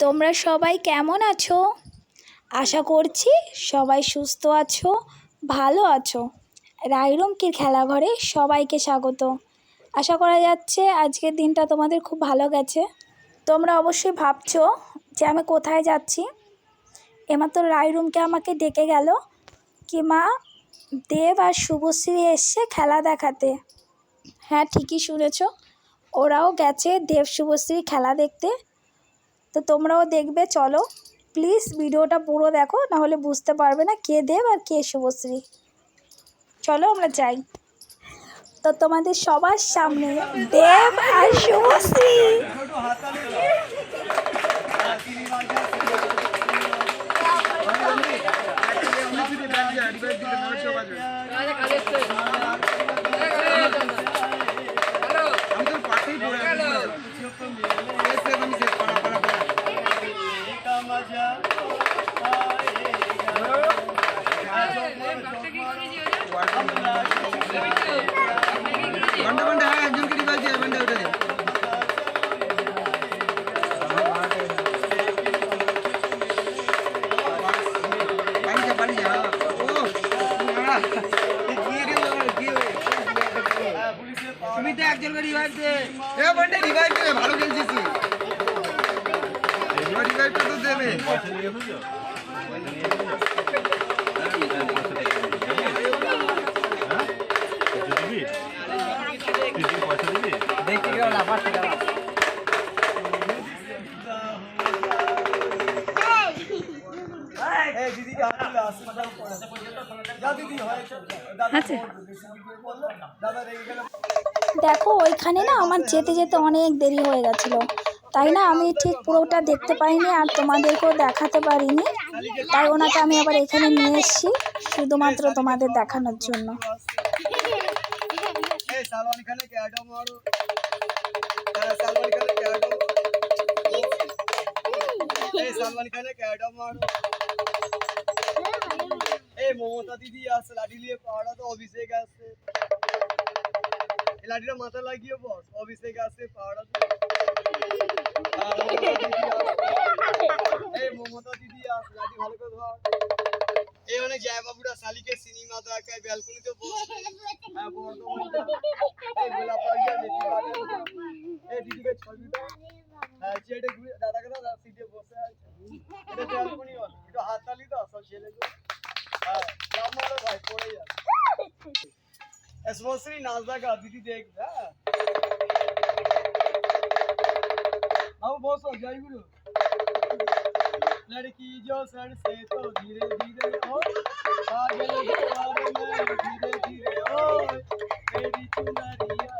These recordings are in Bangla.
তোমরা সবাই কেমন আছো? আশা করছি সবাই সুস্থ আছো, ভালো আছো। রাইরঙ্কির খেলাঘরে সবাইকে স্বাগত। আশা করা যাচ্ছে আজকের দিনটা তোমাদের খুব ভালো গেছে। তোমরা অবশ্যই ভাবছ যে আমি কোথায় যাচ্ছি? এমাত্র রাইরুমকে আমাকে ডেকে গেল কি মা, দেব আর শুভশ্রী এসছে খেলা দেখাতে। হ্যাঁ ঠিকই শুনেছ। ওরাও গেছে দেব শুভশ্রী খেলা দেখতে। তো তোমরাও দেখবে, চলো। প্লিজ ভিডিওটা পুরো দেখো, নাহলে বুঝতে পারবে না কে দেব আর কে শুভশ্রী। চলো আমরা যাই। তো তোমাদের সবার সামনে দেব আর শুভশ্রী। মারা গিয়ে রে বাবা, গিয়ে রে। তুমি তো একজনকে রিভাইভ দে এ বন্ডে রিভাইভ ভালো খেলছিস তুই রিভাইভটা তো দেবে দেখো ওইখানে না আমার যেতে যেতে অনেক দেরি হয়ে গেছিল তাই না আমি ঠিক পুরোটা দেখতে পাইনি আর তোমাদেরকেও দেখাতে পারিনি তাই ওনাকে আমি আবার এখানে নিয়ে এসেছি শুধুমাত্র তোমাদের দেখানোর জন্য সালমান খানে ক্যাডো মারো মমতা দিদি আসছে লাঠি নিয়ে পাহাড়া তো অভিষেক এই লাঠিটা মাথা লাগিয়ে বস, অভিষেক আসছে পাহাড়া। এই মমতা দিদি আসছে লাঠি ভালো করে ধর। এই অনেক জয় বাবুরা শালিকে সিনেমা দেখায়, ব্যালকনিতে বসে। হ্যাঁ বর্ধমান। দিদিকে ছবি হ্যাঁ দাদাকে দাদা সিটে বসে আছে। এটা ব্যালকনি একটু হাত দাও, সব ছেলেগুলো। Esmasını Nazlı'ya dedi değil mi? Ama boss ol jai guru. लड़की जो सर से तो धीरे धीरे और पागल दीवार में धीरे धीरे और मेरी चुनरिया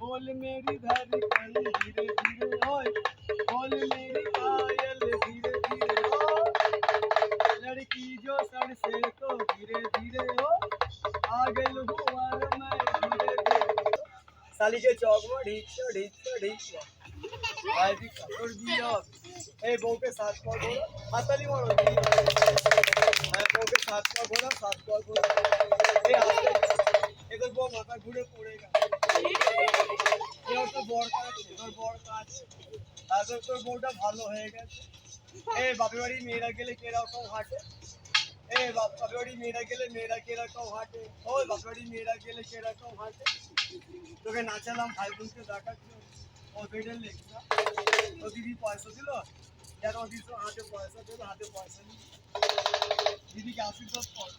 बोल मेरी धड़कन धीरे धीरे और बोल मेरी साली के चौक में ढीक ढीक ढीक আইডি কাপড় দিয়ে এই বউকে সাত পা ঘোরা হাতালি মারো হ্যাঁ বউকে সাত পা ঘোরা সাত পা ঘোরা এই আস্তে এদের বউ মাথা ঘুরে পড়ে গেল এবার তো বর কাছে তোর বর কাছে তারপর তোর বউটা ভালো হয়ে গেছে এই বাপের বাড়ি মেয়েরা গেলে কিরকম হাঁটে এই বাপের বাড়ি মেয়েরা গেলে মেয়েরা কীরকম হাঁটে। ওই বাপের বাড়ি মেয়েরা গেলে কীরকম হাঁটে। তোকে নাচালাম ভাই বোনকে দেখাচ্ছি। ও দিদি পয়সা দিল? ও দিদি হাতে পয়সা দিল হাতে পয়সা নিল দিদিকে আশীর্বাদ কর।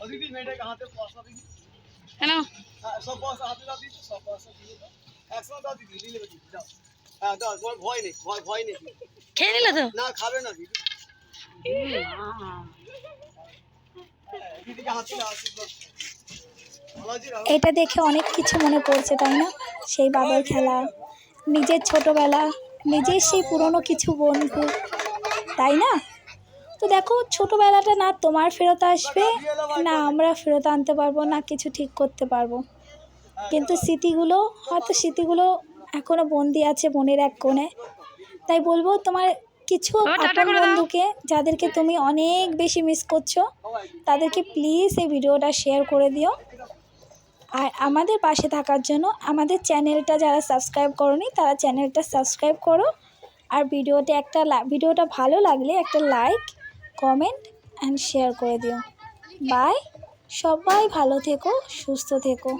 ও দিদি মেয়েটাকে হাতে পয়সা দিবি? কেন? হ্যাঁ সব পয়সা হাতে দাও দিদি সব পয়সা দিয়ে দাও একশো দাও দিদি দিদি যাও। হ্যাঁ দাও ভয় নেই ভয় ভয় নেই। খেয়ে নিল তো? না খাবে না দিদি। এটা দেখে অনেক কিছু মনে পড়ছে, তাই না? সেই বাবার খেলা, নিজের ছোটবেলা নিজের সেই পুরনো কিছু বন্ধু, তাই না? তো দেখো, ছোটবেলাটা না তোমার ফেরত আসবে, না আমরা ফেরত আনতে পারব, না কিছু ঠিক করতে পারব। কিন্তু স্মৃতিগুলো, হয়তো স্মৃতিগুলো এখনও বন্দি আছে মনের এক কোণে। তাই বলব, তোমার কিছু আপন বন্ধুকে যাদেরকে তুমি অনেক বেশি মিস করছ তাদেরকে প্লিজ এই ভিডিওটা শেয়ার করে দিও। আর আমাদের পাশে থাকার জন্য আমাদের চ্যানেলটা যারা সাবস্ক্রাইব করনি তারা চ্যানেলটা সাবস্ক্রাইব করো। আর ভিডিওতে একটা ভিডিওটা ভালো লাগলে একটা লাইক কমেন্ট অ্যান্ড শেয়ার করে দিও। বাই সবাই ভালো থেকো সুস্থ থেকো।